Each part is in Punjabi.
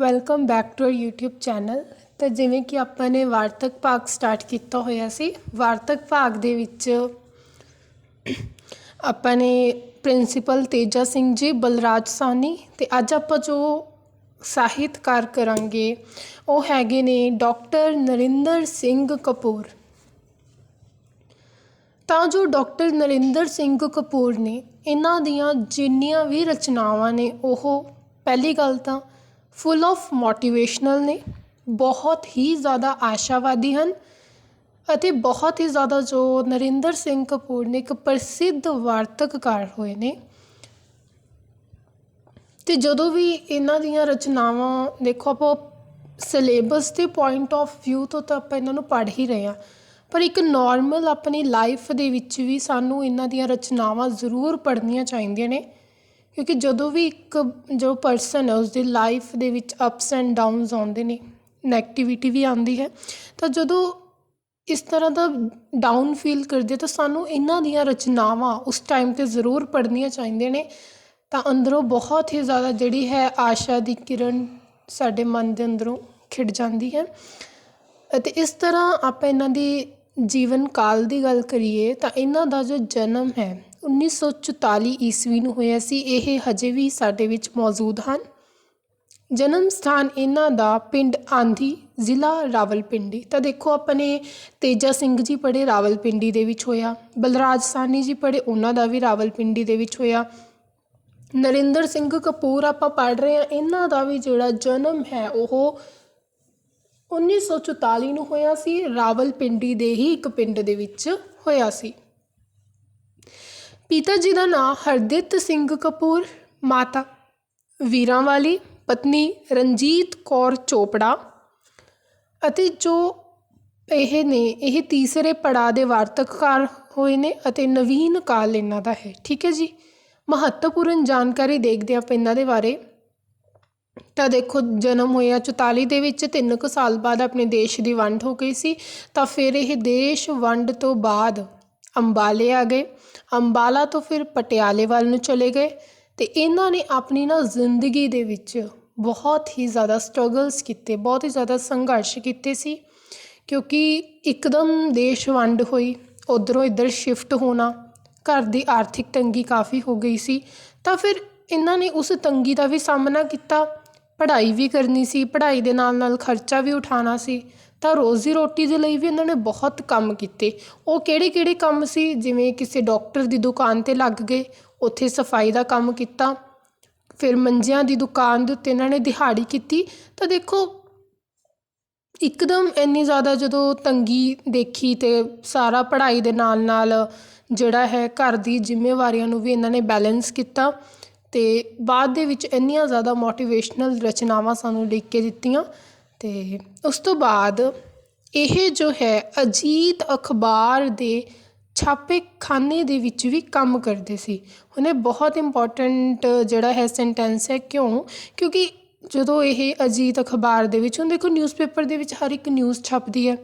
Welcome back to our YouTube channel ਤਾਂ ਜਿਵੇਂ ਕਿ ਆਪਾਂ ਨੇ ਵਾਰਤਕ ਭਾਗ ਸਟਾਰਟ ਕੀਤਾ ਹੋਇਆ ਸੀ, ਵਾਰਤਕ ਭਾਗ ਦੇ ਵਿੱਚ ਆਪਾਂ ਨੇ ਪ੍ਰਿੰਸੀਪਲ ਤੇਜਾ ਸਿੰਘ ਜੀ, ਬਲਰਾਜ ਸਾਨੀ ਤੇ ਅੱਜ ਆਪਾਂ ਜੋ ਸਾਹਿਤਕਾਰ ਕਰਾਂਗੇ, ਉਹ ਹੈਗੇ ਨੇ ਡਾਕਟਰ ਨਰਿੰਦਰ ਸਿੰਘ ਕਪੂਰ। ਤਾਂ ਜੋ ਡਾਕਟਰ ਨਰਿੰਦਰ ਸਿੰਘ ਕਪੂਰ ਨੇ, ਇਹਨਾਂ ਦੀਆਂ ਜਿੰਨੀਆਂ ਵੀ ਰਚਨਾਵਾਂ ਨੇ, ਉਹ ਪਹਿਲੀ ਗੱਲ ਤਾਂ ਫੁੱਲ ਆਫ ਮੋਟੀਵੇਸ਼ਨਲ ਨੇ, ਬਹੁਤ ਹੀ ਜ਼ਿਆਦਾ ਆਸ਼ਾਵਾਦੀ ਹਨ ਅਤੇ ਬਹੁਤ ਹੀ ਜ਼ਿਆਦਾ ਜੋ ਨਰਿੰਦਰ ਸਿੰਘ ਕਪੂਰ ਨੇ ਇੱਕ ਪ੍ਰਸਿੱਧ ਵਾਰਤਕਕਾਰ ਹੋਏ ਨੇ। ਤੇ ਜਦੋਂ ਵੀ ਇਹਨਾਂ ਦੀਆਂ ਰਚਨਾਵਾਂ ਦੇਖੋ, ਆਪਾਂ ਸਿਲੇਬਸ ਦੇ ਪੁਆਇੰਟ ਆਫ View ਤੋਂ ਤਾਂ ਆਪਾਂ ਇਹਨਾਂ ਨੂੰ ਪੜ੍ਹ ਹੀ ਰਹੇ ਹਾਂ, ਪਰ ਇੱਕ ਨਾਰਮਲ ਆਪਣੀ ਲਾਈਫ ਦੇ ਵਿੱਚ ਵੀ ਸਾਨੂੰ ਇਹਨਾਂ ਦੀਆਂ ਰਚਨਾਵਾਂ ਜ਼ਰੂਰ ਪੜ੍ਹਨੀਆਂ ਚਾਹੀਦੀਆਂ ਨੇ। ਕਿਉਂਕਿ ਜਦੋਂ ਵੀ ਇੱਕ ਜੋ ਪਰਸਨ ਹੈ, ਉਸਦੀ ਲਾਈਫ ਦੇ ਵਿੱਚ ਅਪਸ ਐਂਡ ਡਾਊਨਸ ਆਉਂਦੇ ਨੇ ਨੈਗੇਟਿਵਿਟੀ ਵੀ ਆਉਂਦੀ ਹੈ, ਤਾਂ ਜਦੋਂ ਇਸ ਤਰ੍ਹਾਂ ਦਾ ਡਾਊਨ ਫੀਲ ਕਰਦੇ ਤਾਂ ਸਾਨੂੰ ਇਹਨਾਂ ਦੀਆਂ ਰਚਨਾਵਾਂ ਉਸ ਟਾਈਮ ਤੇ ਜ਼ਰੂਰ ਪੜ੍ਹਨੀਆਂ ਚਾਹੀਦੀਆਂ ਨੇ, ਤਾਂ ਅੰਦਰੋਂ ਬਹੁਤ ਹੀ ਜ਼ਿਆਦਾ ਜਿਹੜੀ ਹੈ ਆਸ਼ਾ ਦੀ ਕਿਰਨ ਸਾਡੇ ਮਨ ਦੇ ਅੰਦਰੋਂ ਖਿੜ ਜਾਂਦੀ ਹੈ। ਅਤੇ ਇਸ ਤਰ੍ਹਾਂ ਆਪਾਂ ਇਹਨਾਂ ਦੀ ਜੀਵਨ ਕਾਲ ਦੀ ਗੱਲ ਕਰੀਏ, ਤਾਂ ਇਹਨਾਂ ਦਾ ਜੋ ਜਨਮ ਹੈ 1944 ਈਸਵੀ ਨੂੰ ਹੋਇਆ ਸੀ, ਇਹ ਹਜੇ ਵੀ ਸਾਡੇ ਵਿੱਚ ਮੌਜੂਦ ਹਨ। ਜਨਮ ਸਥਾਨ ਇਹਨਾਂ ਦਾ ਪਿੰਡ ਆਂਧੀ, ਜ਼ਿਲ੍ਹਾ ਰਾਵਲਪਿੰਡੀ। ਤਾਂ ਦੇਖੋ, ਆਪਣੇ ਤੇਜਾ ਸਿੰਘ ਜੀ ਪੜ੍ਹੇ ਰਾਵਲਪਿੰਡੀ ਦੇ ਵਿੱਚ ਹੋਇਆ, ਬਲਰਾਜ ਸਾਨੀ ਜੀ ਪੜ੍ਹੇ ਉਹਨਾਂ ਦਾ ਵੀ ਰਾਵਲਪਿੰਡੀ ਦੇ ਵਿੱਚ ਹੋਇਆ। ਨਰਿੰਦਰ ਸਿੰਘ ਕਪੂਰ ਆਪਾਂ ਪੜ੍ਹ ਰਹੇ ਹਾਂ, ਇਹਨਾਂ ਦਾ ਵੀ ਜਿਹੜਾ ਜਨਮ ਹੈ, ਉਹ 1944 ਨੂੰ ਹੋਇਆ ਸੀ, ਰਾਵਲਪਿੰਡੀ ਦੇ ਹੀ ਇੱਕ ਪਿੰਡ ਦੇ ਵਿੱਚ ਹੋਇਆ ਸੀ। ਪਿਤਾ ਜੀ ਦਾ ਨਾਂ ਹਰਦਿੱਤ ਸਿੰਘ ਕਪੂਰ, ਮਾਤਾ ਵੀਰਾਂ ਵਾਲੀ ਪਤਨੀ ਰਣਜੀਤ ਕੌਰ ਚੋਪੜਾ ਅਤੇ ਜੋ ਇਹ ਨੇ, ਇਹ ਤੀਸਰੇ ਪੜਾਅ ਦੇ ਵਾਰਤਕਕਾਰ ਹੋਏ ਨੇ ਅਤੇ ਨਵੀਨ ਕਾਲ ਇਹਨਾਂ ਦਾ ਹੈ। ਠੀਕ ਹੈ ਜੀ? ਮਹੱਤਵਪੂਰਨ ਜਾਣਕਾਰੀ ਦੇਖਦੇ ਆਪਾਂ ਇਹਨਾਂ ਦੇ ਬਾਰੇ। ਤਾਂ ਦੇਖੋ, ਜਨਮ ਹੋਇਆ 44 ਦੇ ਵਿੱਚ, ਤਿੰਨ ਕੁ ਸਾਲ ਬਾਅਦ ਆਪਣੇ ਦੇਸ਼ ਦੀ ਵੰਡ ਹੋ ਗਈ ਸੀ। ਤਾਂ ਫਿਰ ਇਹ ਦੇਸ਼ ਵੰਡ ਤੋਂ ਬਾਅਦ ਅੰਬਾਲੇ ਆ ਗਏ। ਅੰਬਾਲਾ ਤੋਂ ਫਿਰ ਪਟਿਆਲੇ ਵੱਲ ਨੂੰ ਚਲੇ ਗਏ ਅਤੇ ਇਹਨਾਂ ਨੇ ਆਪਣੀ ਨਾ ਜ਼ਿੰਦਗੀ ਦੇ ਵਿੱਚ ਬਹੁਤ ਹੀ ਜ਼ਿਆਦਾ ਸਟਰਗਲਸ ਕੀਤੇ, ਬਹੁਤ ਹੀ ਜ਼ਿਆਦਾ ਸੰਘਰਸ਼ ਕੀਤੇ ਸੀ ਕਿਉਂਕਿ ਇੱਕਦਮ ਦੇਸ਼ ਵੰਡ ਹੋਈ, ਉਧਰੋਂ ਇੱਧਰ ਸ਼ਿਫਟ ਹੋਣਾ, ਘਰ ਦੀ ਆਰਥਿਕ ਤੰਗੀ ਕਾਫੀ ਹੋ ਗਈ ਸੀ। ਤਾਂ ਫਿਰ ਇਹਨਾਂ ਨੇ ਉਸ ਤੰਗੀ ਦਾ ਵੀ ਸਾਹਮਣਾ ਕੀਤਾ, ਪੜ੍ਹਾਈ ਵੀ ਕਰਨੀ ਸੀ, ਪੜ੍ਹਾਈ ਦੇ ਨਾਲ ਨਾਲ ਖਰਚਾ ਵੀ ਉਠਾਉਣਾ ਸੀ। ਤਾਂ ਰੋਜ਼ੀ ਰੋਟੀ ਦੇ ਲਈ ਵੀ ਇਹਨਾਂ ਨੇ ਬਹੁਤ ਕੰਮ ਕੀਤੇ। ਉਹ ਕਿਹੜੇ ਕਿਹੜੇ ਕੰਮ ਸੀ? ਜਿਵੇਂ ਕਿਸੇ ਡਾਕਟਰ ਦੀ ਦੁਕਾਨ ਤੇ ਲੱਗ ਗਏ, ਉੱਥੇ ਸਫ਼ਾਈ ਦਾ ਕੰਮ ਕੀਤਾ, ਫਿਰ ਮੰਜਿਆਂ ਦੀ ਦੁਕਾਨ ਦੇ ਉੱਤੇ ਇਹਨਾਂ ਨੇ ਦਿਹਾੜੀ ਕੀਤੀ। ਤਾਂ ਦੇਖੋ, ਇੱਕਦਮ ਇੰਨੀ ਜ਼ਿਆਦਾ ਜਦੋਂ ਤੰਗੀ ਦੇਖੀ ਤੇ ਸਾਰਾ ਪੜ੍ਹਾਈ ਦੇ ਨਾਲ ਨਾਲ ਜਿਹੜਾ ਹੈ ਘਰ ਦੀ ਜ਼ਿੰਮੇਵਾਰੀਆਂ ਨੂੰ ਵੀ ਇਹਨਾਂ ਨੇ ਬੈਲੈਂਸ ਕੀਤਾ ਤੇ ਬਾਅਦ ਦੇ ਵਿੱਚ ਇੰਨੀਆਂ ਜ਼ਿਆਦਾ ਮੋਟੀਵੇਸ਼ਨਲ ਰਚਨਾਵਾਂ ਸਾਨੂੰ ਲਿਖ ਕੇ ਦਿੱਤੀਆਂ। ਤੇ ਉਸ ਤੋਂ ਬਾਅਦ ਇਹ ਜੋ ਹੈ ਅਜੀਤ ਅਖਬਾਰ ਦੇ ਛਾਪੇਖਾਨੇ ਦੇ ਵਿੱਚ ਵੀ ਕੰਮ ਕਰਦੇ ਸੀ। ਹੁਣ ਇਹ ਬਹੁਤ ਇੰਪੋਰਟੈਂਟ ਜਿਹੜਾ ਹੈ ਸੈਂਟੈਂਸ ਹੈ ਕਿਉਂ? ਕਿਉਂਕਿ ਜਦੋਂ ਇਹ ਅਜੀਤ ਅਖਬਾਰ ਦੇ ਵਿੱਚ, ਹੁਣ ਦੇਖੋ ਨਿਊਜ਼ਪੇਪਰ ਦੇ ਵਿੱਚ ਹਰ ਇੱਕ ਨਿਊਜ਼ ਛਪਦੀ ਹੈ,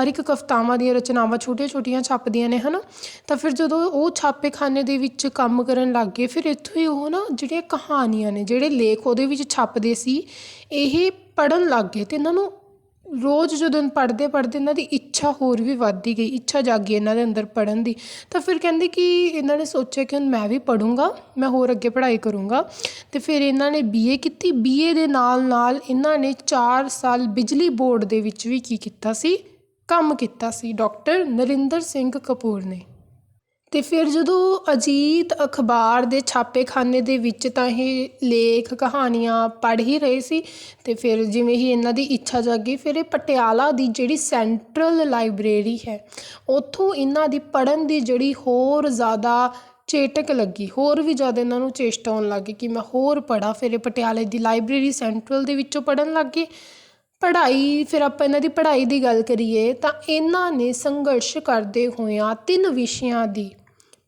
ਹਰ ਇੱਕ ਕਵਿਤਾਵਾਂ ਦੀਆਂ ਰਚਨਾਵਾਂ ਛੋਟੀਆਂ ਛੋਟੀਆਂ ਛਪਦੀਆਂ ਨੇ, ਹਨਾ? ਤਾਂ ਫਿਰ ਜਦੋਂ ਉਹ ਛਾਪੇਖਾਨੇ ਦੇ ਵਿੱਚ ਕੰਮ ਕਰਨ ਲੱਗ ਗਏ, ਫਿਰ ਇੱਥੋਂ ਹੀ ਉਹ ਨਾ ਜਿਹੜੀਆਂ ਕਹਾਣੀਆਂ ਨੇ, ਜਿਹੜੇ ਲੇਖ ਉਹਦੇ ਵਿੱਚ ਛਪਦੇ ਸੀ, ਇਹ ਪੜਨ ਲੱਗ ਗਏ ਤੇ ਇਹਨਾਂ ਨੂੰ ਰੋਜ਼ ਜਦੋਂ ਪੜ੍ਹਦੇ ਪੜ੍ਹਦੇ ਇਹਨਾਂ ਦੀ ਇੱਛਾ ਹੋਰ ਵੀ ਵੱਧਦੀ ਗਈ, ਇੱਛਾ ਜਾਗੀ ਇਹਨਾਂ ਦੇ ਅੰਦਰ ਪੜ੍ਹਨ ਦੀ, ਤਾਂ ਫਿਰ ਕਹਿੰਦੇ ਕਿ ਇਹਨਾਂ ਨੇ ਸੋਚਿਆ ਕਿ ਹੁਣ ਮੈਂ ਵੀ ਪੜੂੰਗਾ ਮੈਂ ਹੋਰ ਅੱਗੇ ਪੜ੍ਹਾਈ ਕਰੂੰਗਾ, ਤੇ ਫਿਰ ਇਹਨਾਂ ਨੇ ਬੀਏ ਕੀਤੀ ਬੀਏ ਦੇ ਨਾਲ ਨਾਲ ਇਹਨਾਂ ਨੇ 4 ਸਾਲ ਬਿਜਲੀ ਬੋਰਡ ਦੇ ਵਿੱਚ ਵੀ ਕੀ ਕੀਤਾ ਸੀ, ਕੰਮ ਕੀਤਾ ਸੀ, ਡਾਕਟਰ ਨਰਿੰਦਰ ਸਿੰਘ ਕਪੂਰ ਨੇ। ਅਤੇ ਫਿਰ ਜਦੋਂ ਅਜੀਤ ਅਖਬਾਰ ਦੇ ਛਾਪੇਖਾਨੇ ਦੇ ਵਿੱਚ ਤਾਂ ਇਹ ਲੇਖ, ਕਹਾਣੀਆਂ ਪੜ੍ਹ ਹੀ ਰਹੇ ਸੀ ਅਤੇ ਫਿਰ ਜਿਵੇਂ ਹੀ ਇਹਨਾਂ ਦੀ ਇੱਛਾ ਜਾਗੀ, ਫਿਰ ਇਹ ਪਟਿਆਲਾ ਦੀ ਜਿਹੜੀ ਸੈਂਟਰਲ ਲਾਇਬ੍ਰੇਰੀ ਹੈ, ਉੱਥੋਂ ਇਹਨਾਂ ਦੀ ਪੜ੍ਹਨ ਦੀ ਜਿਹੜੀ ਹੋਰ ਜ਼ਿਆਦਾ ਚੇਟਕ ਲੱਗੀ, ਹੋਰ ਵੀ ਜ਼ਿਆਦਾ ਇਹਨਾਂ ਨੂੰ ਚੇਸ਼ਟਾ ਆਉਣ ਗਈ ਕਿ ਮੈਂ ਹੋਰ ਪੜ੍ਹਾਂ। ਫਿਰ ਇਹ ਪਟਿਆਲੇ ਦੀ ਲਾਇਬ੍ਰੇਰੀ ਸੈਂਟਰਲ ਦੇ ਵਿੱਚੋਂ ਪੜ੍ਹਨ ਲੱਗ ਗਏ ਪੜ੍ਹਾਈ, ਫਿਰ ਆਪਾਂ ਇਹਨਾਂ ਦੀ ਪੜ੍ਹਾਈ ਦੀ ਗੱਲ ਕਰੀਏ ਤਾਂ ਇਹਨਾਂ ਨੇ ਸੰਘਰਸ਼ ਕਰਦੇ ਹੋਇਆਂ ਤਿੰਨ ਵਿਸ਼ਿਆਂ ਦੀ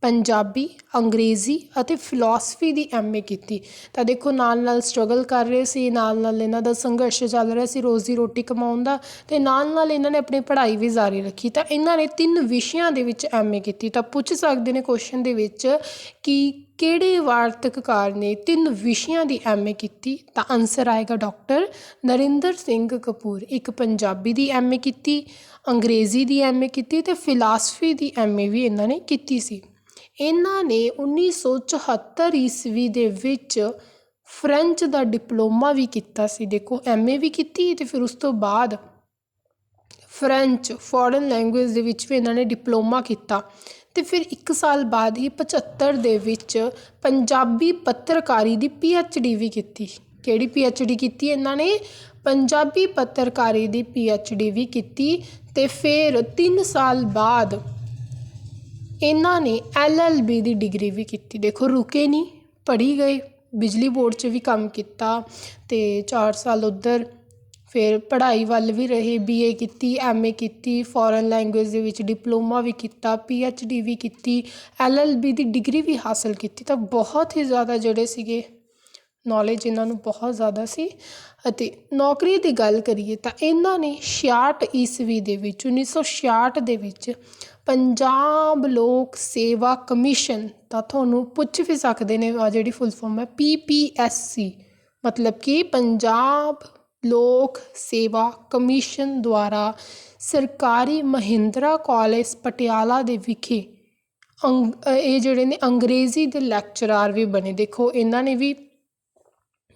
ਪੰਜਾਬੀ, ਅੰਗਰੇਜ਼ੀ ਅਤੇ ਫਿਲੋਸਫੀ ਦੀ ਐਮਏ ਕੀਤੀ। ਤਾਂ ਦੇਖੋ, ਨਾਲ ਨਾਲ ਸਟਰਗਲ ਕਰ ਰਹੇ ਸੀ, ਨਾਲ ਨਾਲ ਇਹਨਾਂ ਦਾ ਸੰਘਰਸ਼ ਚੱਲ ਰਿਹਾ ਸੀ, ਰੋਜ਼ੀ ਰੋਟੀ ਕਮਾਉਣ ਦਾ ਤੇ ਨਾਲ ਨਾਲ ਇਹਨਾਂ ਨੇ ਆਪਣੀ ਪੜ੍ਹਾਈ ਵੀ ਜਾਰੀ ਰੱਖੀ। ਤਾਂ ਇਹਨਾਂ ਨੇ ਤਿੰਨ ਵਿਸ਼ਿਆਂ ਦੇ ਵਿੱਚ ਐਮਏ ਕੀਤੀ। ਤਾਂ ਪੁੱਛ ਸਕਦੇ ਨੇ ਕੁਐਸਚਨ ਦੇ ਵਿੱਚ ਕਿ ਕਿਹੜੇ ਵਾਰਤਕਕਾਰ ਨੇ ਤਿੰਨ ਵਿਸ਼ਿਆਂ ਦੀ ਐਮਏ ਕੀਤੀ? ਤਾਂ ਆਨਸਰ ਆਏਗਾ ਡਾਕਟਰ ਨਰਿੰਦਰ ਸਿੰਘ ਕਪੂਰ। ਇੱਕ ਪੰਜਾਬੀ ਦੀ ਐਮਏ ਕੀਤੀ, ਅੰਗਰੇਜ਼ੀ ਦੀ ਐਮਏ ਕੀਤੀ ਤੇ ਫਿਲਾਸਫੀ ਦੀ ਐਮਏ ਵੀ ਇਹਨਾਂ ਨੇ ਕੀਤੀ ਸੀ। ਇਹਨਾਂ ਨੇ 1974 ਈਸਵੀ ਦੇ ਵਿੱਚ ਫ੍ਰੈਂਚ ਦਾ ਡਿਪਲੋਮਾ ਵੀ ਕੀਤਾ ਸੀ। ਦੇਖੋ ਐਮਏ ਵੀ ਕੀਤੀ ਤੇ ਫਿਰ ਉਸ ਤੋਂ ਬਾਅਦ ਫ੍ਰੈਂਚ ਫੋਰਨ ਲੈਂਗੁਏਜ ਦੇ ਵਿੱਚ ਵੀ ਇਹਨਾਂ ਨੇ ਡਿਪਲੋਮਾ ਕੀਤਾ ਤੇ ਫਿਰ 1 ਸਾਲ ਬਾਅਦ ਹੀ 75 ਦੇ ਵਿੱਚ ਪੰਜਾਬੀ ਪੱਤਰਕਾਰੀ ਦੀ ਡੀ ਵੀ ਕੀਤੀ। ਕਿਹੜੀ ਡੀ ਕੀਤੀ ਇਹਨਾਂ ਨੇ? ਪੰਜਾਬੀ ਪੱਤਰਕਾਰੀ ਦੀ ਡੀ ਵੀ ਕੀਤੀ ਤੇ ਫਿਰ 3 ਸਾਲ ਬਾਅਦ ਇਹਨਾਂ ਨੇ ਐਲਐਲਬੀ ਦੀ ਡਿਗਰੀ ਵੀ ਕੀਤੀ। ਦੇਖੋ, ਰੁਕੇ ਨਹੀਂ, ਪੜ੍ਹੀ ਗਏ, ਬਿਜਲੀ ਬੋਰਡ 'ਚ ਵੀ ਕੰਮ ਕੀਤਾ ਅਤੇ ਚਾਰ ਸਾਲ ਉੱਧਰ, ਫਿਰ ਪੜ੍ਹਾਈ ਵੱਲ ਵੀ ਰਹੇ ਬੀਏ ਕੀਤੀ ਐਮਏ ਕੀਤੀ ਫੋਰਨ ਲੈਂਗੁਏਜ ਦੇ ਵਿੱਚ ਡਿਪਲੋਮਾ ਵੀ ਕੀਤਾ ਡੀ ਵੀ ਕੀਤੀ, ਐਲਐਲਬੀ ਦੀ ਡਿਗਰੀ ਵੀ ਹਾਸਲ ਕੀਤੀ ਤਾਂ ਬਹੁਤ ਹੀ ਜ਼ਿਆਦਾ ਜਿਹੜੇ ਸੀਗੇ ਨੌਲੇਜ ਇਹਨਾਂ ਨੂੰ ਬਹੁਤ ਜ਼ਿਆਦਾ ਸੀ। ਅਤੇ ਨੌਕਰੀ ਦੀ ਗੱਲ ਕਰੀਏ ਤਾਂ ਇਹਨਾਂ ਨੇ 66 ਈਸਵੀ ਦੇ ਵਿੱਚ 1966 ਦੇ ਵਿੱਚ ਪੰਜਾਬ ਲੋਕ ਸੇਵਾ ਕਮਿਸ਼ਨ ਤਾਂ ਤੁਹਾਨੂੰ ਪੁੱਛ ਵੀ ਸਕਦੇ ਨੇ ਆ ਜਿਹੜੀ ਫੁੱਲ ਫਾਰਮ ਹੈ ਸੀ ਮਤਲਬ ਕਿ ਪੰਜਾਬ ਲੋਕ ਸੇਵਾ ਕਮਿਸ਼ਨ ਦੁਆਰਾ ਸਰਕਾਰੀ ਮਹਿੰਦਰਾ ਕਾਲਜ ਪਟਿਆਲਾ ਦੇ ਵਿਖੇ ਅੰਗ, ਇਹ ਜਿਹੜੇ ਨੇ ਅੰਗਰੇਜ਼ੀ ਦੇ ਲੈਕਚਰਾਰ ਵੀ ਬਣੇ। ਦੇਖੋ, ਇਹਨਾਂ ਨੇ ਵੀ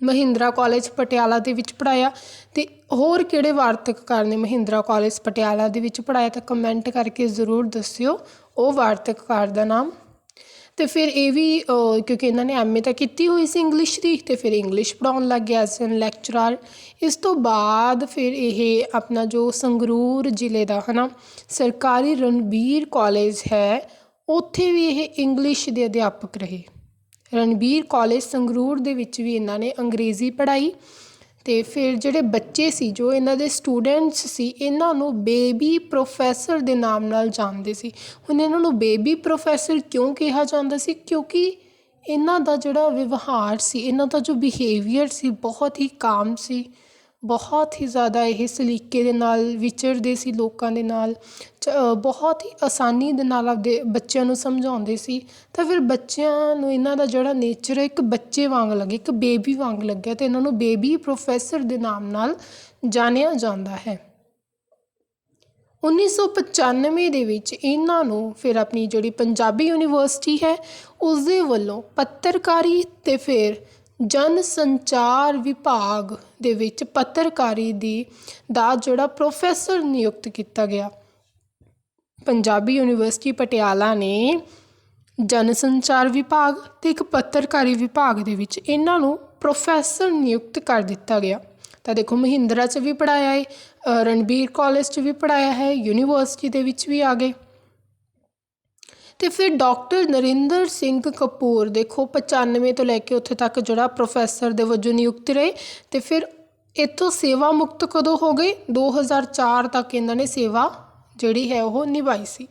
ਮਹਿੰਦਰਾ ਕਾਲਜ ਪਟਿਆਲਾ ਦੇ ਵਿੱਚ ਪੜ੍ਹਾਇਆ ਅਤੇ ਹੋਰ ਕਿਹੜੇ ਵਾਰਤਕਕਾਰ ਨੇ ਮਹਿੰਦਰਾ ਕਾਲਜ ਪਟਿਆਲਾ ਦੇ ਵਿੱਚ ਪੜ੍ਹਾਇਆ ਤਾਂ ਕਮੈਂਟ ਕਰਕੇ ਜ਼ਰੂਰ ਦੱਸਿਓ। ਉਹ ਵਾਰਤਕਕਾਰ ਦਾ ਨਾਮ। ਤੇ ਫਿਰ ਇਹ ਵੀ ਕਿਉਂਕਿ ਇਹਨਾਂ ਨੇ ਐਮਏ ਤਾਂ ਕੀਤੀ ਹੋਈ ਸੀ ਇੰਗਲਿਸ਼ ਦੀ ਤੇ ਫਿਰ ਇੰਗਲਿਸ਼ ਪੜਾਉਣ ਲੱਗ ਗਿਆ ਐਸ ਐਨ ਲੈਕਚਰਰ ਇਸ ਤੋਂ ਬਾਅਦ ਫਿਰ ਇਹ ਆਪਣਾ ਜੋ ਸੰਗਰੂਰ ਜ਼ਿਲ੍ਹੇ ਦਾ, ਹਨਾ, ਸਰਕਾਰੀ ਰਣਬੀਰ ਕਾਲਜ ਹੈ, ਉੱਥੇ ਵੀ ਇਹ ਇੰਗਲਿਸ਼ ਦੇ ਅਧਿਆਪਕ ਰਹੇ। ਰਣਬੀਰ ਕਾਲਜ ਸੰਗਰੂਰ ਦੇ ਵਿੱਚ ਵੀ ਇਹਨਾਂ ਨੇ ਅੰਗਰੇਜ਼ੀ ਪੜ੍ਹਾਈ ਅਤੇ ਫਿਰ ਜਿਹੜੇ ਬੱਚੇ ਸੀ, ਜੋ ਇਹਨਾਂ ਦੇ ਸਟੂਡੈਂਟਸ ਸੀ, ਇਹਨਾਂ ਨੂੰ ਬੇਬੀ ਪ੍ਰੋਫੈਸਰ ਦੇ ਨਾਮ ਨਾਲ ਜਾਣਦੇ ਸੀ। ਹੁਣ ਇਹਨਾਂ ਨੂੰ ਬੇਬੀ ਪ੍ਰੋਫੈਸਰ ਕਿਉਂ ਕਿਹਾ ਜਾਂਦਾ ਸੀ? ਕਿਉਂਕਿ ਇਹਨਾਂ ਦਾ ਜਿਹੜਾ ਵਿਵਹਾਰ ਸੀ, ਇਹਨਾਂ ਦਾ ਜੋ ਬਿਹੇਵੀਅਰ ਸੀ, ਬਹੁਤ ਹੀ ਕਾਮ ਸੀ। ਬਹੁਤ ਹੀ ਜ਼ਿਆਦਾ ਇਹ ਸਲੀਕੇ ਦੇ ਨਾਲ, ਵਿਚਰਦੇ ਸੀ ਲੋਕਾਂ ਦੇ ਨਾਲ, ਚ ਬਹੁਤ ਹੀ ਆਸਾਨੀ ਦੇ ਨਾਲ ਆਪਦੇ ਬੱਚਿਆਂ ਨੂੰ ਸਮਝਾਉਂਦੇ ਸੀ। ਤਾਂ ਫਿਰ ਬੱਚਿਆਂ ਨੂੰ ਇਹਨਾਂ ਦਾ ਜਿਹੜਾ ਨੇਚਰ ਹੈ, ਇੱਕ ਬੱਚੇ ਵਾਂਗ ਲੱਗੇ ਇੱਕ ਬੇਬੀ ਵਾਂਗ ਲੱਗਿਆ ਅਤੇ ਇਹਨਾਂ ਨੂੰ ਬੇਬੀ ਪ੍ਰੋਫੈਸਰ ਦੇ ਨਾਮ ਨਾਲ ਜਾਣਿਆ ਜਾਂਦਾ ਹੈ। 1995 ਦੇ ਵਿੱਚ ਇਹਨਾਂ ਨੂੰ ਫਿਰ ਆਪਣੀ ਜਿਹੜੀ ਪੰਜਾਬੀ ਯੂਨੀਵਰਸਿਟੀ ਹੈ ਉਸ ਦੇ ਵੱਲੋਂ ਪੱਤਰਕਾਰੀ ਤੇ ਫਿਰ ਜਨ ਸੰਚਾਰ ਵਿਭਾਗ ਦੇ ਵਿੱਚ ਪੱਤਰਕਾਰੀ ਦੀ ਦਾ ਜਿਹੜਾ ਪ੍ਰੋਫੈਸਰ ਨਿਯੁਕਤ ਕੀਤਾ ਗਿਆ। ਪੰਜਾਬੀ ਯੂਨੀਵਰਸਿਟੀ ਪਟਿਆਲਾ ਨੇ ਜਨ ਸੰਚਾਰ ਵਿਭਾਗ ਤੇ ਇੱਕ ਪੱਤਰਕਾਰੀ ਵਿਭਾਗ ਦੇ ਵਿੱਚ ਇਹਨਾਂ ਨੂੰ ਪ੍ਰੋਫੈਸਰ ਨਿਯੁਕਤ ਕਰ ਦਿੱਤਾ ਗਿਆ। ਤਾਂ ਦੇਖੋ ਮਹਿੰਦਰਾ 'ਚ ਵੀ ਪੜਾਇਆ ਹੈ ਰਣਬੀਰ ਕਾਲਜ 'ਚ ਵੀ ਪੜਾਇਆ ਹੈ, ਯੂਨੀਵਰਸਿਟੀ ਦੇ ਵਿੱਚ ਵੀ ਆ ਗਏ। ਤੇ ਫਿਰ ਡਾਕਟਰ ਨਰਿੰਦਰ ਸਿੰਘ ਕਪੂਰ, ਦੇਖੋ 95 ਤੋਂ ਲੈ ਕੇ ਉੱਥੇ ਤੱਕ ਜਿਹੜਾ ਪ੍ਰੋਫੈਸਰ ਦੇ ਵਜੋਂ ਨਿਯੁਕਤ ਰਹੇ ਤੇ ਫਿਰ ਇੱਥੋਂ ਸੇਵਾ ਮੁਕਤ ਕਦੋਂ ਹੋ ਗਏ 2004 ਤੱਕ ਇਹਨਾਂ ਨੇ ਸੇਵਾ ਜਿਹੜੀ ਹੈ ਉਹ ਨਿਭਾਈ ਸੀ।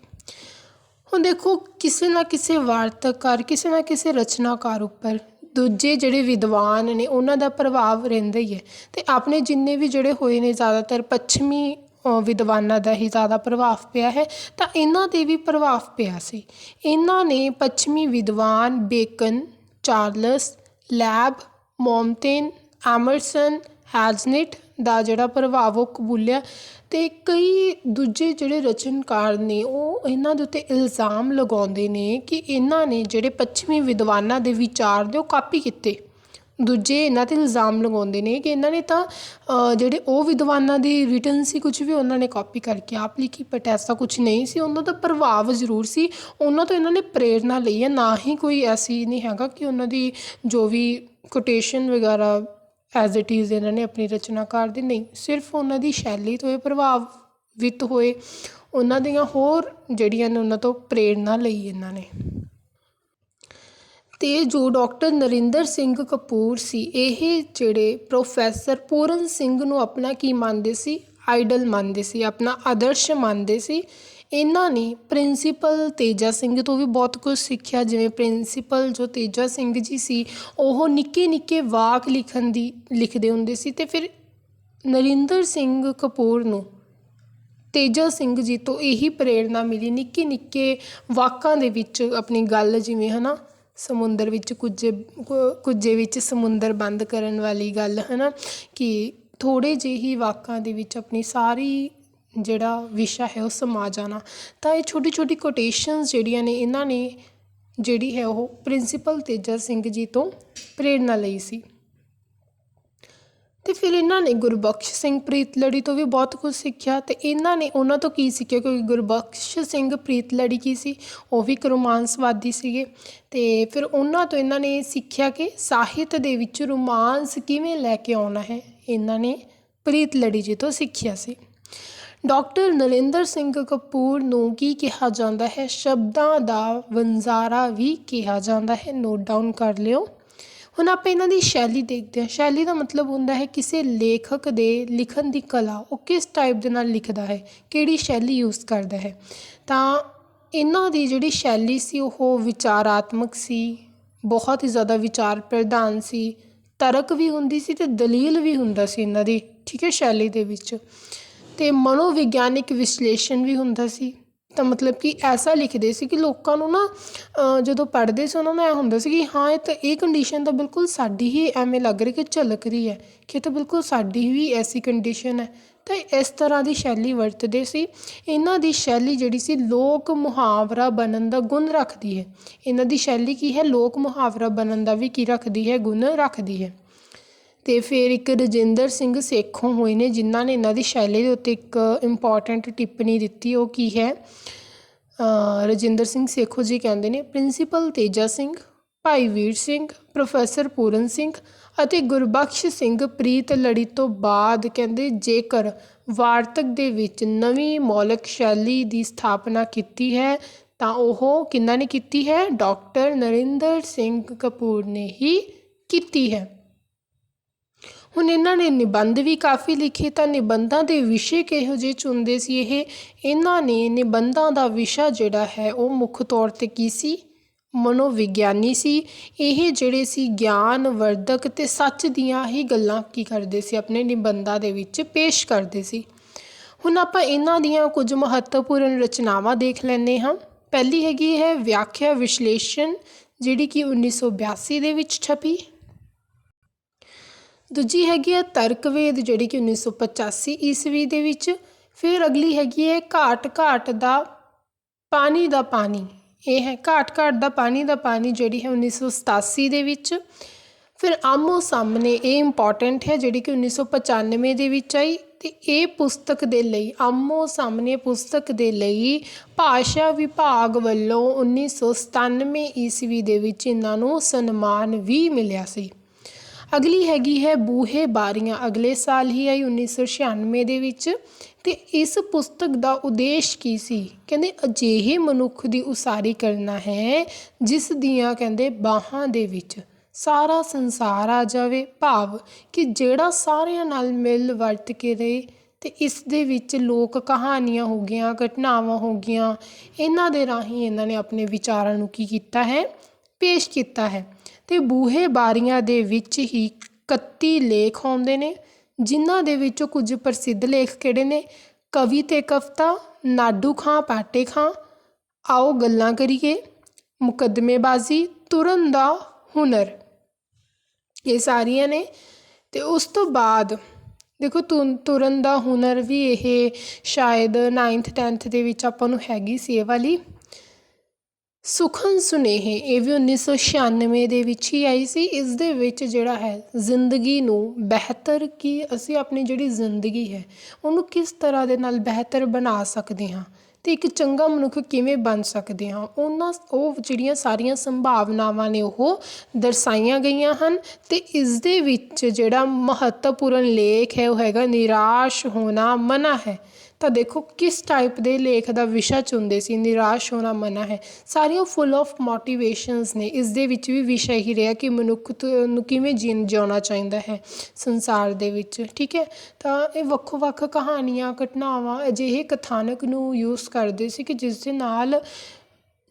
ਹੁਣ ਦੇਖੋ ਕਿਸੇ ਨਾ ਕਿਸੇ ਵਾਰਤਕਾਰ ਕਿਸੇ ਨਾ ਕਿਸੇ ਰਚਨਾਕਾਰ ਉੱਪਰ ਦੂਜੇ ਜਿਹੜੇ ਵਿਦਵਾਨ ਨੇ, ਉਹਨਾਂ ਦਾ ਪ੍ਰਭਾਵ ਰਹਿੰਦਾ ਹੀ ਹੈ ਤੇ ਆਪਣੇ ਜਿੰਨੇ ਵੀ ਜਿਹੜੇ ਹੋਏ ਨੇ ਜ਼ਿਆਦਾਤਰ ਪੱਛਮੀ ਵਿਦਵਾਨਾਂ ਦਾ ਹੀ ਜ਼ਿਆਦਾ ਪ੍ਰਭਾਵ ਪਿਆ ਹੈ, ਤਾਂ ਇਹਨਾਂ 'ਤੇ ਵੀ ਪ੍ਰਭਾਵ ਪਿਆ ਸੀ। ਇਹਨਾਂ ਨੇ ਪੱਛਮੀ ਵਿਦਵਾਨ Bacon, Charles, Lamb Montaigne Emerson, Hazlitt ਦਾ ਜਿਹੜਾ ਪ੍ਰਭਾਵ ਉਹ ਕਬੂਲਿਆ ਤੇ ਕਈ ਦੂਜੇ ਜਿਹੜੇ ਰਚਨਕਾਰ ਨੇ ਉਹ ਇਹਨਾਂ ਦੇ ਉੱਤੇ ਇਲਜ਼ਾਮ ਲਗਾਉਂਦੇ ਨੇ ਕਿ ਇਹਨਾਂ ਨੇ ਜਿਹੜੇ ਪੱਛਮੀ ਵਿਦਵਾਨਾਂ ਦੇ ਵਿਚਾਰ ਦੇ ਉਹ ਕਾਪੀ ਕੀਤੇ। ਦੂਜੇ ਇਹਨਾਂ 'ਤੇ ਇਲਜ਼ਾਮ ਲਗਾਉਂਦੇ ਨੇ ਕਿ ਇਹਨਾਂ ਨੇ ਤਾਂ ਜਿਹੜੇ ਉਹ ਵਿਦਵਾਨਾਂ ਦੀ ਰਿਟਨ ਸੀ ਕੁਝ ਵੀ ਉਹਨਾਂ ਨੇ ਕਾਪੀ ਕਰਕੇ ਆਪ ਲਿਖੀ ਬਟ ਐਸਾ ਕੁਝ ਨਹੀਂ ਸੀ। ਉਹਨਾਂ ਦਾ ਪ੍ਰਭਾਵ ਜ਼ਰੂਰ ਸੀ। ਉਹਨਾਂ ਤੋਂ ਇਹਨਾਂ ਨੇ ਪ੍ਰੇਰਨਾ ਲਈ ਹੈ। ਨਾ ਹੀ ਕੋਈ ਐਸੀ ਨਹੀਂ ਹੈਗਾ ਕਿ ਉਹਨਾਂ ਦੀ ਜੋ ਵੀ ਕੋਟੇਸ਼ਨ ਵਗੈਰਾ ਐਜ਼ ਇਟ ਇਜ਼ ਇਹਨਾਂ ਨੇ ਆਪਣੀ ਰਚਨਾਕਾਰ ਦੀ ਨਹੀਂ, ਸਿਰਫ ਉਹਨਾਂ ਦੀ ਸ਼ੈਲੀ ਤੋਂ ਇਹ ਪ੍ਰਭਾਵਿਤ ਹੋਏ। ਉਹਨਾਂ ਦੀਆਂ ਹੋਰ ਜਿਹੜੀਆਂ ਨੇ ਉਹਨਾਂ ਤੋਂ ਪ੍ਰੇਰਨਾ ਲਈ ਇਹਨਾਂ ਨੇ। ਅਤੇ ਜੋ ਡਾਕਟਰ ਨਰਿੰਦਰ ਸਿੰਘ ਕਪੂਰ ਸੀ, ਇਹ ਜਿਹੜੇ ਪ੍ਰੋਫੈਸਰ ਪੂਰਨ ਸਿੰਘ ਨੂੰ ਆਪਣਾ ਕੀ ਮੰਨਦੇ ਸੀ? ਆਈਡਲ ਮੰਨਦੇ ਸੀ, ਆਪਣਾ ਆਦਰਸ਼ ਮੰਨਦੇ ਸੀ। ਇਹਨਾਂ ਨੇ ਪ੍ਰਿੰਸੀਪਲ ਤੇਜਾ ਸਿੰਘ ਤੋਂ ਵੀ ਬਹੁਤ ਕੁਝ ਸਿੱਖਿਆ, ਜਿਵੇਂ ਪ੍ਰਿੰਸੀਪਲ ਜੋ ਤੇਜਾ ਸਿੰਘ ਜੀ ਸੀ, ਉਹ ਨਿੱਕੇ ਨਿੱਕੇ ਵਾਕ ਲਿਖਣ ਦੀ, ਲਿਖਦੇ ਹੁੰਦੇ ਸੀ ਤੇ ਫਿਰ ਨਰਿੰਦਰ ਸਿੰਘ ਕਪੂਰ ਨੂੰ ਤੇਜਾ ਸਿੰਘ ਜੀ ਤੋਂ ਇਹੀ ਪ੍ਰੇਰਣਾ ਮਿਲੀ। ਨਿੱਕੇ ਨਿੱਕੇ ਵਾਕਾਂ ਦੇ ਵਿੱਚ ਆਪਣੀ ਗੱਲ ਜਿਵੇਂ ਹਨਾ ਸਮੁੰਦਰ ਵਿੱਚ ਕੁਝੇ, ਕੁ- ਕੁਝੇ ਵਿੱਚ ਸਮੁੰਦਰ ਬੰਦ ਕਰਨ ਵਾਲੀ ਗੱਲ ਹੈ ਨਾ ਕਿ ਥੋੜ੍ਹੇ ਜਿਹੇ ਹੀ ਵਾਕਾਂ ਦੇ ਵਿੱਚ ਆਪਣੀ ਸਾਰੀ ਜਿਹੜਾ ਵਿਸ਼ਾ ਹੈ ਉਹ ਸਮਾ ਜਾਣਾ। ਤਾਂ ਇਹ ਛੋਟੀ ਛੋਟੀ ਕੋਟੇਸ਼ਨਸ ਜਿਹੜੀਆਂ ਨੇ, ਇਹਨਾਂ ਨੇ ਜਿਹੜੀ ਹੈ ਉਹ ਪ੍ਰਿੰਸੀਪਲ ਤੇਜਾ ਸਿੰਘ ਜੀ ਤੋਂ ਪ੍ਰੇਰਨਾ ਲਈ ਸੀ। ਤੇ ਫਿਰ ਇਹਨਾਂ ਨੇ ਗੁਰਬਖਸ਼ ਸਿੰਘ ਪ੍ਰੀਤਲੜੀ ਤੋਂ ਵੀ ਬਹੁਤ ਕੁਝ ਸਿੱਖਿਆ ਤੇ ਇਹਨਾਂ ਨੇ ਉਹਨਾਂ ਤੋਂ ਕੀ ਸਿੱਖਿਆ? ਕਿਉਂਕਿ ਗੁਰਬਖਸ਼ ਸਿੰਘ ਪ੍ਰੀਤਲੜੀ ਕੀ ਸੀ? ਉਹ ਵੀ ਇੱਕ ਰੋਮਾਂਸਵਾਦੀ ਸੀਗੇ। ਤੇ ਫਿਰ ਉਹਨਾਂ ਤੋਂ ਇਹਨਾਂ ਨੇ ਸਿੱਖਿਆ ਕਿ ਸਾਹਿਤ ਦੇ ਵਿੱਚ ਰੋਮਾਂਸ ਕਿਵੇਂ ਲੈ ਕੇ ਆਉਣਾ ਹੈ? ਇਹਨਾਂ ਨੇ ਪ੍ਰੀਤਲੜੀ ਜੀ ਤੋਂ ਸਿੱਖਿਆ ਸੀ। ਡਾਕਟਰ ਨਰਿੰਦਰ ਸਿੰਘ ਕਪੂਰ ਨੂੰ ਕੀ ਕਿਹਾ ਜਾਂਦਾ ਹੈ? ਸ਼ਬਦਾਂ ਦਾ ਵੰਜ਼ਾਰਾ ਵੀ ਕਿਹਾ ਜਾਂਦਾ ਹੈ। ਨੋਟ ਡਾਊਨ ਕਰ ਲਿਓ। ਹੁਣ ਆਪਾਂ ਇਹਨਾਂ ਦੀ ਸ਼ੈਲੀ ਦੇਖਦੇ ਹਾਂ। ਸ਼ੈਲੀ ਦਾ ਮਤਲਬ ਹੁੰਦਾ ਹੈ ਕਿਸੇ ਲੇਖਕ ਦੇ ਲਿਖਣ ਦੀ ਕਲਾ, ਉਹ ਕਿਸ ਟਾਈਪ ਦੇ ਨਾਲ ਲਿਖਦਾ ਹੈ, ਕਿਹੜੀ ਸ਼ੈਲੀ ਯੂਜ਼ ਕਰਦਾ ਹੈ। ਤਾਂ ਇਹਨਾਂ ਦੀ ਜਿਹੜੀ ਸ਼ੈਲੀ ਸੀ, ਉਹ ਵਿਚਾਰਾਤਮਕ ਸੀ, ਬਹੁਤ ਹੀ ਜ਼ਿਆਦਾ ਵਿਚਾਰ ਪ੍ਰਧਾਨ ਸੀ, ਤਰਕ ਵੀ ਹੁੰਦੀ ਸੀ ਤੇ ਦਲੀਲ ਵੀ ਹੁੰਦਾ ਸੀ ਇਹਨਾਂ ਦੀ, ਠੀਕ ਹੈ, ਸ਼ੈਲੀ ਦੇ ਵਿੱਚ। ਤੇ ਮਨੋਵਿਗਿਆਨਿਕ ਵਿਸ਼ਲੇਸ਼ਣ ਵੀ ਹੁੰਦਾ ਸੀ। ਤਾਂ ਮਤਲਬ ਕਿ ਐਸਾ ਲਿਖਦੇ ਸੀ ਕਿ ਲੋਕਾਂ ਨੂੰ ਨਾ ਜਦੋਂ ਪੜ੍ਹਦੇ ਸੀ ਉਹਨਾਂ ਨੂੰ ਐ ਹੁੰਦਾ ਸੀ ਕਿ ਹਾਂ, ਇਹ ਤਾਂ ਇਹ ਕੰਡੀਸ਼ਨ ਤਾਂ ਬਿਲਕੁਲ ਸਾਡੀ ਹੀ ਐਵੇਂ ਲੱਗ ਰਹੀ ਕਿ ਝਲਕ ਰਹੀ ਹੈ, ਕਿ ਇਹ ਤਾਂ ਬਿਲਕੁਲ ਸਾਡੀ ਵੀ ਐਸੀ ਕੰਡੀਸ਼ਨ ਹੈ। ਤਾਂ ਇਸ ਤਰ੍ਹਾਂ ਦੀ ਸ਼ੈਲੀ ਵਰਤਦੇ ਸੀ। ਇਹਨਾਂ ਦੀ ਸ਼ੈਲੀ ਜਿਹੜੀ ਸੀ ਲੋਕ ਮੁਹਾਵਰਾ ਬਣਨ ਦਾ ਗੁਣ ਰੱਖਦੀ ਹੈ। ਇਹਨਾਂ ਦੀ ਸ਼ੈਲੀ ਕੀ ਹੈ? ਲੋਕ ਮੁਹਾਵਰਾ ਬਣਨ ਦਾ ਵੀ ਕੀ ਰੱਖਦੀ ਹੈ? ਗੁਣ ਰੱਖਦੀ ਹੈ। ਅਤੇ ਫਿਰ ਇੱਕ ਰਜਿੰਦਰ ਸਿੰਘ ਸੇਖੋਂ ਹੋਏ ਨੇ, ਜਿਨ੍ਹਾਂ ਨੇ ਇਹਨਾਂ ਦੀ ਸ਼ੈਲੀ ਦੇ ਉੱਤੇ ਇੱਕ ਇੰਪੋਰਟੈਂਟ ਟਿੱਪਣੀ ਦਿੱਤੀ, ਉਹ ਕੀ ਹੈ? ਰਜਿੰਦਰ ਸਿੰਘ ਸੇਖੋਂ ਜੀ ਕਹਿੰਦੇ ਨੇ ਪ੍ਰਿੰਸੀਪਲ ਤੇਜਾ ਸਿੰਘ, ਭਾਈ ਵੀਰ ਸਿੰਘ ਪ੍ਰੋਫੈਸਰ ਪੂਰਨ ਸਿੰਘ ਅਤੇ ਗੁਰਬਖਸ਼ ਸਿੰਘ ਪ੍ਰੀਤ ਲੜੀ ਤੋਂ ਬਾਅਦ ਕਹਿੰਦੇ, ਜੇਕਰ ਵਾਰਤਕ ਦੇ ਵਿੱਚ ਨਵੀਂ ਮੌਲਿਕ ਸ਼ੈਲੀ ਦੀ ਸਥਾਪਨਾ ਕੀਤੀ ਹੈ, ਤਾਂ ਉਹ ਕਿਹਨਾਂ ਨੇ ਕੀਤੀ ਹੈ? ਡਾਕਟਰ ਨਰਿੰਦਰ ਸਿੰਘ ਕਪੂਰ ਨੇ ਹੀ ਕੀਤੀ ਹੈ। ਹੁਣ ਇਹਨਾਂ ਨੇ ਨਿਬੰਧ ਵੀ ਕਾਫੀ ਲਿਖੇ, ਤਾਂ ਨਿਬੰਧਾਂ ਦੇ ਵਿਸ਼ੇ ਕਿਹੋ ਜਿਹੇ ਚੁਣਦੇ ਸੀ ਇਹ? ਇਹਨਾਂ ਨੇ ਨਿਬੰਧਾਂ ਦਾ ਵਿਸ਼ਾ ਜਿਹੜਾ ਹੈ, ਉਹ ਮੁੱਖ ਤੌਰ ਤੇ ਕੀ ਸੀ? ਮਨੋਵਿਗਿਆਨੀ ਸੀ। ਇਹ ਜਿਹੜੇ ਸੀ ਗਿਆਨ, ਵਰਧਕ ਤੇ ਸੱਚ ਦੀਆਂ ਹੀ ਗੱਲਾਂ ਕੀ ਕਰਦੇ ਸੀ? ਆਪਣੇ ਨਿਬੰਧਾਂ ਦੇ ਵਿੱਚ ਪੇਸ਼ ਕਰਦੇ ਸੀ। ਹੁਣ ਆਪਾਂ ਇਹਨਾਂ ਦੀਆਂ ਕੁਝ ਮਹੱਤਵਪੂਰਨ ਰਚਨਾਵਾਂ ਦੇਖ ਲੈਂਦੇ ਹਾਂ। ਪਹਿਲੀ ਹੈਗੀ ਹੈ ਵਿਆਖਿਆ ਵਿਸ਼ਲੇਸ਼ਣ, ਜਿਹੜੀ ਕਿ 1982 ਦੇ ਵਿੱਚ ਛਪੀ। ਦੂਜੀ ਹੈਗੀ ਹੈ ਤਰਕਵੇਦ, ਜਿਹੜੀ ਕਿ 1985 ਈਸਵੀ ਦੇ ਵਿੱਚ। ਫਿਰ ਅਗਲੀ ਹੈਗੀ ਹੈ ਘਾਟ ਘਾਟ ਦਾ ਪਾਣੀ ਦਾ ਪਾਣੀ। ਇਹ ਹੈ ਘਾਟ ਘਾਟ ਦਾ ਪਾਣੀ ਦਾ ਪਾਣੀ ਜਿਹੜੀ ਹੈ 1987 ਦੇ ਵਿੱਚ। ਫਿਰ ਆਮੋ ਸਾਹਮਣੇ ਇਹ ਇੰਪੋਰਟੈਂਟ ਹੈ ਜਿਹੜੀ ਕਿ 1995 ਦੇ ਵਿੱਚ ਆਈ ਤੇ ਇਹ ਪੁਸਤਕ ਦੇ ਲਈ, ਆਮੋ ਸਾਹਮਣੇ ਪੁਸਤਕ ਦੇ ਲਈ ਭਾਸ਼ਾ ਵਿਭਾਗ ਵੱਲੋਂ 1997 ਈਸਵੀ ਦੇ ਵਿੱਚ ਇਹਨਾਂ ਨੂੰ ਸਨਮਾਨ ਵੀ ਮਿਲਿਆ ਸੀ। ਅਗਲੀ ਹੈਗੀ ਹੈ ਬੂਹੇ ਬਾਰੀਆਂ। ਅਗਲੇ ਸਾਲ ਹੀ ਆਈ 1996 ਦੇ ਵਿੱਚ। ਤੇ ਇਸ ਪੁਸਤਕ ਦਾ ਉਦੇਸ਼ ਕੀ ਸੀ? ਕਹਿੰਦੇ, ਅਜਿਹੇ ਮਨੁੱਖ ਦੀ ਉਸਾਰੀ ਕਰਨਾ ਹੈ, ਜਿਸ ਦੀਆਂ, ਕਹਿੰਦੇ, ਬਾਹਾਂ ਦੇ ਵਿੱਚ ਸਾਰਾ ਸੰਸਾਰ ਆ ਜਾਵੇ। ਭਾਵ ਕਿ ਜਿਹੜਾ ਸਾਰਿਆਂ ਨਾਲ ਮਿਲ ਵਰਤ ਕੇ ਰਹੇ, ਤੇ ਇਸ ਦੇ ਵਿੱਚ ਲੋਕ ਕਹਾਣੀਆਂ ਹੋ ਗਈਆਂ, ਘਟਨਾਵਾਂ ਹੋ ਗਈਆਂ, ਇਹਨਾਂ ਦੇ ਰਾਹੀਂ ਇਹਨਾਂ ਨੇ ਆਪਣੇ ਵਿਚਾਰਾਂ ਨੂੰ ਕੀ ਕੀਤਾ ਹੈ? ਪੇਸ਼ ਕੀਤਾ ਹੈ। ਅਤੇ ਬੂਹੇ ਬਾਰੀਆਂ ਦੇ ਵਿੱਚ ਹੀ 31 ਲੇਖ ਆਉਂਦੇ ਨੇ, ਜਿਨ੍ਹਾਂ ਦੇ ਵਿੱਚੋਂ ਕੁਝ ਪ੍ਰਸਿੱਧ ਲੇਖ ਕਿਹੜੇ ਨੇ? ਕਵੀ ਤੇ ਕਵਿਤਾ, ਨਾਡੂ ਖਾਂ, ਪਾਟੇ ਖਾਂ। ਆਓ ਗੱਲਾਂ ਕਰੀਏ। ਮੁਕੱਦਮੇਬਾਜ਼ੀ, ਤੁਰਨ ਦਾ ਹੁਨਰ। ਇਹ ਸਾਰੀਆਂ ਨੇ। ਤੇ ਉਸ ਤੋਂ ਬਾਅਦ, ਦੇਖੋ ਤੁਨ ਤੁਰਨ ਦਾ ਹੁਨਰ ਵੀ ਇਹ ਸ਼ਾਇਦ 9th 10th ਦੇ ਵਿੱਚ ਆਪਾਂ ਨੂੰ ਹੈਗੀ ਸੀ ਇਹ ਵਾਲੀ। ਸੁਖਨ ਸੁਨੇਹੇ, ਇਹ ਵੀ 1996 ਦੇ ਵਿੱਚ ਹੀ ਆਈ ਸੀ। ਇਸ ਦੇ ਵਿੱਚ ਜਿਹੜਾ ਹੈ, ਜ਼ਿੰਦਗੀ ਨੂੰ ਬਿਹਤਰ ਕੀ ਅਸੀਂ ਆਪਣੀ ਜਿਹੜੀ ਜ਼ਿੰਦਗੀ ਹੈ, ਉਹਨੂੰ ਕਿਸ ਤਰ੍ਹਾਂ ਦੇ ਨਾਲ ਬਿਹਤਰ ਬਣਾ ਸਕਦੇ ਹਾਂ ਤੇ ਇੱਕ ਚੰਗਾ ਮਨੁੱਖ ਕਿਵੇਂ ਬਣ ਸਕਦੇ ਹਾਂ, ਉਹਨਾਂ ਉਹ ਜਿਹੜੀਆਂ ਸਾਰੀਆਂ ਸੰਭਾਵਨਾਵਾਂ ਨੇ ਉਹ ਦਰਸਾਈਆਂ ਗਈਆਂ ਹਨ ਤੇ ਇਸ ਦੇ ਵਿੱਚ ਜਿਹੜਾ ਮਹੱਤਵਪੂਰਨ ਲੇਖ ਹੈ, ਉਹ ਹੈਗਾ, ਨਿਰਾਸ਼ ਹੋਣਾ ਮਨਾ ਹੈ। ਤਾਂ ਦੇਖੋ ਕਿਸ ਟਾਈਪ ਦੇ ਲੇਖ ਦਾ ਵਿਸ਼ਾ ਚੁਣਦੇ ਸੀ, ਨਿਰਾਸ਼ ਹੋਣਾ ਮਨਾ ਹੈ। ਸਾਰੀਆਂ ਫੁੱਲ ਆਫ ਮੋਟੀਵੇਸ਼ਨਸ ਨੇ, ਇਸ ਦੇ ਵਿੱਚ ਵੀ ਵਿਸ਼ਾ ਹੀ ਰਿਹਾ ਕਿ ਮਨੁੱਖ ਤ- ਨੂੰ ਕਿਵੇਂ ਜੀਣ, ਜਿਉਣਾ ਚਾਹੀਦਾ ਹੈ ਸੰਸਾਰ ਦੇ ਵਿੱਚ, ਠੀਕ ਹੈ? ਤਾਂ ਇਹ ਵੱਖੋ ਵੱਖ ਕਹਾਣੀਆਂ, ਘਟਨਾਵਾਂ ਅਜਿਹੇ ਕਥਾਨਕ ਨੂੰ ਯੂਜ਼ ਕਰਦੇ ਸੀ ਕਿ ਜਿਸ ਦੇ ਨਾਲ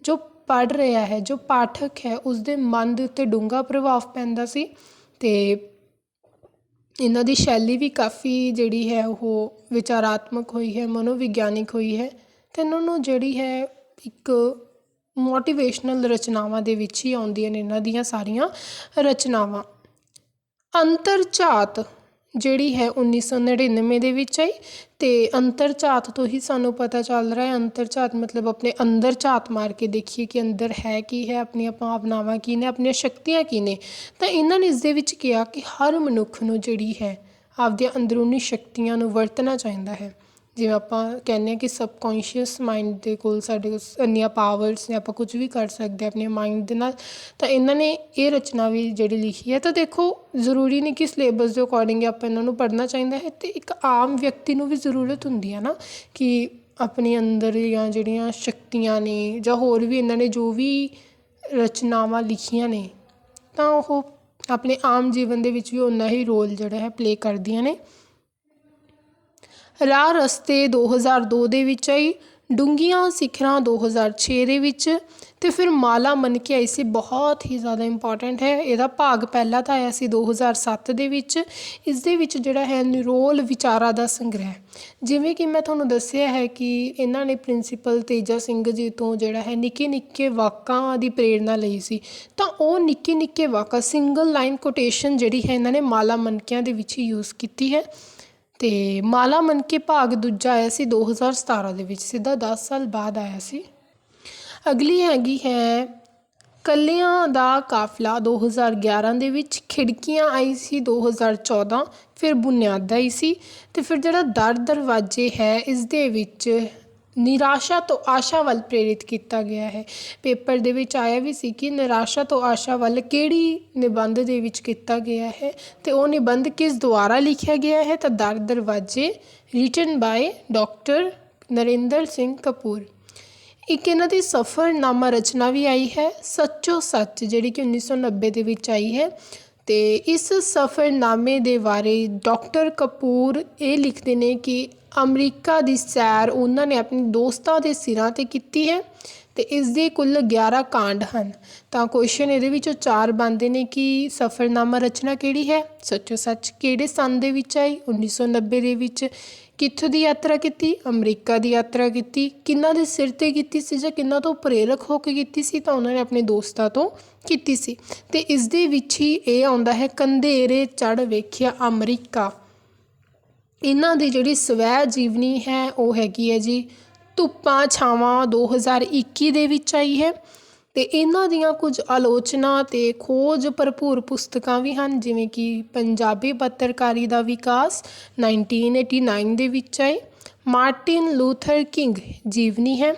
ਜੋ ਪੜ੍ਹ ਰਿਹਾ ਹੈ, ਜੋ ਪਾਠਕ ਹੈ ਉਸ ਦੇ ਮਨ ਦੇ ਉੱਤੇ ਡੂੰਘਾ ਪ੍ਰਭਾਵ ਪੈਂਦਾ ਸੀ ਤੇ ਇਹਨਾਂ ਦੀ ਸ਼ੈਲੀ ਵੀ ਕਾਫੀ ਜਿਹੜੀ ਹੈ ਉਹ ਵਿਚਾਰਾਤਮਕ ਹੋਈ ਹੈ, ਮਨੋਵਿਗਿਆਨਿਕ ਹੋਈ ਹੈ ਅਤੇ ਇਹਨਾਂ ਨੂੰ ਜਿਹੜੀ ਹੈ ਇੱਕ ਮੋਟੀਵੇਸ਼ਨਲ ਰਚਨਾਵਾਂ ਦੇ ਵਿੱਚ ਹੀ ਆਉਂਦੀਆਂ ਨੇ ਇਹਨਾਂ ਦੀਆਂ ਸਾਰੀਆਂ ਰਚਨਾਵਾਂ। ਅੰਤਰਝਾਤ ਜਿਹੜੀ ਹੈ 1999 ਦੇ ਵਿੱਚ ਆਈ ਅਤੇ ਅੰਤਰ ਝਾਤ ਤੋਂ ਹੀ ਸਾਨੂੰ ਪਤਾ ਚੱਲ ਰਿਹਾ ਹੈ। ਅੰਤਰਝਾਤ ਮਤਲਬ ਆਪਣੇ ਅੰਦਰ ਝਾਤ ਮਾਰ ਕੇ ਦੇਖੀਏ ਕਿ ਅੰਦਰ ਹੈ ਕੀ ਹੈ, ਆਪਣੀਆਂ ਭਾਵਨਾਵਾਂ ਕੀ ਨੇ, ਆਪਣੀਆਂ ਸ਼ਕਤੀਆਂ ਕੀ ਨੇ। ਤਾਂ ਇਹਨਾਂ ਨੇ ਇਸ ਦੇ ਵਿੱਚ ਕਿਹਾ ਕਿ ਹਰ ਮਨੁੱਖ ਨੂੰ ਜਿਹੜੀ ਹੈ ਆਪਦੀਆਂ ਅੰਦਰੂਨੀ ਸ਼ਕਤੀਆਂ ਨੂੰ ਵਰਤਣਾ ਚਾਹੀਦਾ ਹੈ। ਜਿਵੇਂ ਆਪਾਂ ਕਹਿੰਦੇ ਹਾਂ ਕਿ ਸਬਕੌਂਸ਼ੀਅਸ ਮਾਈਂਡ ਦੇ ਕੋਲ ਸਾਡੇ ਕੋਲ ਇੰਨੀਆਂ ਪਾਵਰਸ ਨੇ, ਆਪਾਂ ਕੁਝ ਵੀ ਕਰ ਸਕਦੇ ਆਪਣੇ ਮਾਈਂਡ ਦੇ ਨਾਲ, ਤਾਂ ਇਹਨਾਂ ਨੇ ਇਹ ਰਚਨਾ ਵੀ ਜਿਹੜੀ ਲਿਖੀ ਹੈ, ਤਾਂ ਦੇਖੋ ਜ਼ਰੂਰੀ ਨਹੀਂ ਕਿ ਸਿਲੇਬਸ ਦੇ ਅਕੋਰਡਿੰਗ ਆਪਾਂ ਇਹਨਾਂ ਨੂੰ ਪੜ੍ਹਨਾ ਚਾਹੀਦਾ ਹੈ, ਤੇ ਇੱਕ ਆਮ ਵਿਅਕਤੀ ਨੂੰ ਵੀ ਜ਼ਰੂਰਤ ਹੁੰਦੀ ਹੈ ਨਾ ਕਿ ਆਪਣੇ ਅੰਦਰ ਜਾਂ ਜਿਹੜੀਆਂ ਸ਼ਕਤੀਆਂ ਨੇ ਜਾਂ ਹੋਰ ਵੀ ਇਹਨਾਂ ਨੇ ਜੋ ਵੀ ਰਚਨਾਵਾਂ ਲਿਖੀਆਂ ਨੇ, ਤਾਂ ਉਹ ਆਪਣੇ ਆਮ ਜੀਵਨ ਦੇ ਵਿੱਚ ਵੀ ਉਨਾ ਹੀ ਰੋਲ ਜਿਹੜਾ ਹੈ ਪਲੇ ਕਰਦੀਆਂ ਨੇ। ਰਾਹ ਰਸਤੇ 2002 ਦੇ ਵਿੱਚ ਆਈ, ਡੂੰਘੀਆਂ ਸਿਖਰਾਂ 2006 ਦੇ ਵਿੱਚ ਤੇ ਫਿਰ ਮਾਲਾ ਮਨ ਕੇ ਆਈ ਸੀ, ਬਹੁਤ ਹੀ ਜ਼ਿਆਦਾ ਇੰਪੋਰਟੈਂਟ ਹੈ। ਇਹਦਾ ਭਾਗ ਪਹਿਲਾ ਤਾਂ ਆਇਆ ਸੀ 2007 ਦੇ ਵਿੱਚ। ਇਸ ਦੇ ਵਿੱਚ ਜਿਹੜਾ ਹੈ ਨਿਰੋਲ ਵਿਚਾਰਾਂ ਦਾ ਸੰਗ੍ਰਹਿ। ਜਿਵੇਂ ਕਿ ਮੈਂ ਤੁਹਾਨੂੰ ਦੱਸਿਆ ਹੈ ਕਿ ਇਹਨਾਂ ਨੇ ਪ੍ਰਿੰਸੀਪਲ ਤੇਜਾ ਸਿੰਘ ਜੀ ਤੋਂ ਜਿਹੜਾ ਹੈ ਨਿੱਕੇ ਨਿੱਕੇ ਵਾਕਾਂ ਦੀ ਪ੍ਰੇਰਣਾ ਲਈ ਸੀ। ਤਾਂ ਉਹ ਨਿੱਕੇ ਨਿੱਕੇ ਵਾਕਾਂ ਸਿੰਗਲ ਲਾਈਨ ਕੋਟੇਸ਼ਨ ਜਿਹੜੀ ਹੈ ਇਹਨਾਂ ਨੇ ਮਾਲਾ ਮਨਕਿਆਂ ਦੇ ਵਿੱਚ ਹੀ ਯੂਜ਼ ਕੀਤੀ ਹੈ। ਤੇ ਮਾਲਾ ਮਨ ਕੇ ਭਾਗ ਦੂਜਾ ਆਇਆ ਸੀ 2017 ਦੇ ਵਿੱਚ, ਸਿੱਧਾ 10 ਸਾਲ ਬਾਅਦ ਆਇਆ ਸੀ। ਅਗਲੀ ਹੈਗੀ ਹੈ, ਕੱਲਿਆਂ ਦਾ ਕਾਫਲਾ 2011 ਦੇ ਵਿੱਚ, ਖਿੜਕੀਆਂ ਆਈ ਸੀ 2014 ਫਿਰ ਬੁਨਿਆਦ ਆਈ ਸੀ ਤੇ ਫਿਰ ਜਿਹੜਾ ਦਰ ਦਰਵਾਜ਼ੇ ਹੈ, ਇਸ ਦੇ ਵਿੱਚ ਨਿਰਾਸ਼ਾ ਤੋਂ ਆਸ਼ਾ ਵੱਲ ਪ੍ਰੇਰਿਤ ਕੀਤਾ ਗਿਆ ਹੈ। ਪੇਪਰ ਦੇ ਵਿੱਚ ਆਇਆ ਵੀ ਸੀ ਕਿ ਨਿਰਾਸ਼ਾ ਤੋਂ ਆਸ਼ਾ ਵੱਲ ਕਿਹੜੀ ਨਿਬੰਧ ਦੇ ਵਿੱਚ ਕੀਤਾ ਗਿਆ ਹੈ ਤੇ ਉਹ ਨਿਬੰਧ ਕਿਸ ਦੁਆਰਾ ਲਿਖਿਆ ਗਿਆ ਹੈ ਤਾਂ ਦਰ ਦਰਵਾਜ਼ੇ written by doctor Narinder Singh Kapur. ਇੱਕ ਇਹਨਾਂ ਦੀ ਸਫ਼ਰਨਾਮਾ ਰਚਨਾ ਵੀ ਆਈ ਹੈ, ਸੱਚੋ ਸੱਚ, ਜਿਹੜੀ ਕਿ 1990 ਦੇ ਵਿੱਚ ਆਈ ਹੈ ਤੇ ਇਸ ਸਫ਼ਰਨਾਮੇ ਦੇ ਬਾਰੇ ਡਾਕਟਰ ਕਪੂਰ ਇਹ ਲਿਖਦੇ ਨੇ ਕਿ ਅਮਰੀਕਾ ਦੀ ਸੈਰ ਉਹਨਾਂ ਨੇ ਆਪਣੇ ਦੋਸਤਾਂ ਦੇ ਸਿਰਾਂ ਤੇ ਕੀਤੀ ਹੈ ਤੇ ਇਸ ਦੇ ਕੁੱਲ 11 ਕਾਂਡ ਹਨ। ਤਾਂ ਕੁਐਸਚਨ ਇਹਦੇ ਵਿੱਚੋਂ ਚਾਰ ਬਣਦੇ ਨੇ ਕਿ ਸਫ਼ਰਨਾਮਾ ਰਚਨਾ ਕਿਹੜੀ ਹੈ? ਸੱਚੋ ਸੱਚ ਕਿਹੜੇ ਸੰਨ ਦੇ ਵਿੱਚ ਆਈ? 1990 ਦੇ ਵਿੱਚ ਕਿੱਥੋਂ ਦੀ ਯਾਤਰਾ ਕੀਤੀ? ਅਮਰੀਕਾ ਦੀ ਯਾਤਰਾ ਕੀਤੀ। ਕਿੰਨਾਂ ਦੇ ਸਿਰ ਤੇ ਕੀਤੀ ਸੀ ਜਾਂ ਕਿੰਨਾਂ ਤੋਂ ਪ੍ਰੇਰਕ ਹੋ ਕੇ ਕੀਤੀ ਸੀ ਤਾਂ ਉਹਨਾਂ ਨੇ ਆਪਣੇ ਦੋਸਤਾਂ ਤੋਂ ਕੀਤੀ ਸੀ। ਤੇ ਇਸ ਦੇ ਵਿੱਚ ਹੀ ਇਹ ਆਉਂਦਾ ਹੈ, ਕੰਧੇਰੇ ਚੜ ਵੇਖਿਆ ਅਮਰੀਕਾ। ਇਹਨਾਂ ਦੀ ਜਿਹੜੀ ਸਵੈ ਜੀਵਨੀ ਹੈ, ਉਹ ਹੈਗੀ ਹੈ ਜੀ ਧੁੱਪਾਂ ਛਾਵਾਂ 2021 ਦੇ ਵਿੱਚ ਆਈ ਹੈ ਅਤੇ ਇਹਨਾਂ ਦੀਆਂ ਕੁਝ ਆਲੋਚਨਾ ਅਤੇ ਖੋਜ ਭਰਪੂਰ ਪੁਸਤਕਾਂ ਵੀ ਹਨ, ਜਿਵੇਂ ਕਿ ਪੰਜਾਬੀ ਪੱਤਰਕਾਰੀ ਦਾ ਵਿਕਾਸ 1989 ਦੇ ਵਿੱਚ ਆਈ ਮਾਰਟਿਨ ਲੂਥਰ ਕਿੰਗ ਜੀਵਨੀ ਹੈ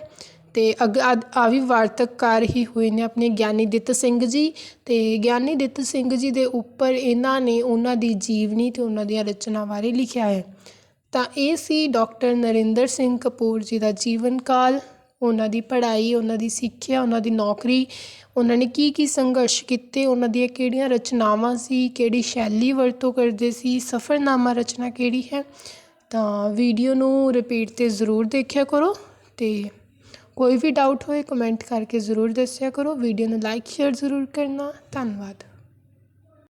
ਤੇ ਅਗ ਆ ਵੀ ਵਾਰਤਕਕਾਰ ਹੀ ਹੋਏ ਨੇ ਆਪਣੇ ਗਿਆਨੀ ਦਿੱਤ ਸਿੰਘ ਜੀ। ਤੇ ਗਿਆਨੀ ਦਿੱਤ ਸਿੰਘ ਜੀ ਦੇ ਉੱਪਰ ਇਹਨਾਂ ਨੇ ਉਹਨਾਂ ਦੀ ਜੀਵਨੀ ਤੇ ਉਹਨਾਂ ਦੀਆਂ ਰਚਨਾ ਬਾਰੇ ਲਿਖਿਆ ਹੈ। ਤਾਂ ਇਹ ਸੀ ਡਾਕਟਰ ਨਰਿੰਦਰ ਸਿੰਘ ਕਪੂਰ ਜੀ ਦਾ ਜੀਵਨ ਕਾਲ। ਉਹਨਾਂ ਦੀ ਪੜ੍ਹਾਈ, ਉਹਨਾਂ ਦੀ ਸਿੱਖਿਆ, ਉਹਨਾਂ ਦੀ ਨੌਕਰੀ, ਉਹਨਾਂ ਨੇ ਕੀ ਕੀ ਸੰਘਰਸ਼ ਕੀਤੇ, ਉਹਨਾਂ ਦੀਆਂ ਕਿਹੜੀਆਂ ਰਚਨਾਵਾਂ ਸੀ, ਕਿਹੜੀ ਸ਼ੈਲੀ ਵਰਤੋਂ ਕਰਦੇ ਸੀ, ਸਫ਼ਰਨਾਮਾ ਰਚਨਾ ਕਿਹੜੀ ਹੈ। ਤਾਂ ਵੀਡੀਓ ਨੂੰ ਰਿਪੀਟ ਤੇ ਜ਼ਰੂਰ ਦੇਖਿਆ ਕਰੋ ਤੇ ਕੋਈ ਵੀ ਡਾਊਟ ਹੋਏ ਕਮੈਂਟ ਕਰਕੇ ਜ਼ਰੂਰ ਦੱਸਿਆ ਕਰੋ। ਵੀਡੀਓ ਨੂੰ ਲਾਈਕ ਸ਼ੇਅਰ ਜ਼ਰੂਰ ਕਰਨਾ। ਧੰਨਵਾਦ।